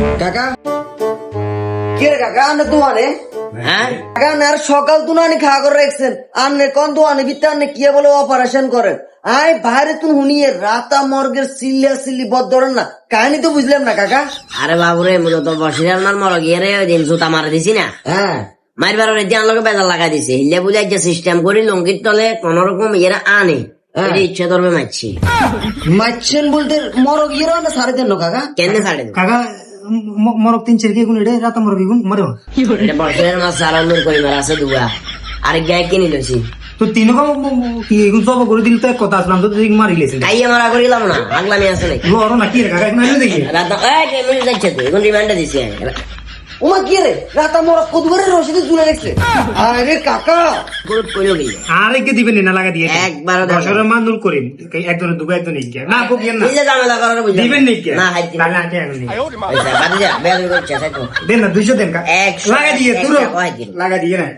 কাকা? কে রে কাকা আনে দোয়ানে? হ্যাঁ? কাকা আর সকাল খাওয়া করে রাখছেন। আনে কোন দোয়ানে ভিতরে আনে কি বলে অপারেশন করেন? আই বাইরে তুন হুনিয়ে রাতা মর্গের সিল্লা সিল্লি বদ ধরেন না। কাহিনী তো বুঝলাম না কাকা। আরে বাবুরে মূলত বসিরার মার মর গিয়ে রে ওই দিন জুতা মারা দিছি না। হ্যাঁ। মারবার ওরে জান লোকে বেজার লাগাই দিছে। হিলে বুঝাই যে সিস্টেম করি লঙ্কির তলে কোন রকম ইয়েরা আনে। এটা ইচ্ছে ধরবে মারছি। মারছেন বলতে মরগ ইয়ে না সাড়ে দেন কাকা। কেন দেব? কাকা মরক তিন চার গুণ এটা রাত মরক গুণ মরে এটা বসিরার মাছ করি মারা আছে দুয়া আর গায়ে কিনি লইছি তো তিন কি এগুন সব করে দিল তো এক কথা আসলাম তো তুই মারি লেছিল খাইয়ে মারা করিলাম না আগলামি আছে নাকি বড় না কি রে কাকা একটু দেখি রাত এই যে মিনিট যাচ্ছে তো এখন রিমান্ডে দিছি। ওমা কি রে? রাতা মরগ কদুয়ারে রশিদে ঝুলে গেছে। আরে কাকা! গুরুত কইলো গেলে আর কে দিবেন না লাগা দিয়ে একবার। দশের করিম একজন একজনের দুটো একজন ইজ্ঞা না বুকিয়েন না। নিজে জামেলা করার বুঝলাম। দিবেন নাকি না হাইতি তাহলে আগে এখন নেই। বাদ যা বেয়াদবি করছে তাই তো দেন না দুইশো দেন কা। একশো লাগা দিয়ে তুরো লাগা দিয়ে না।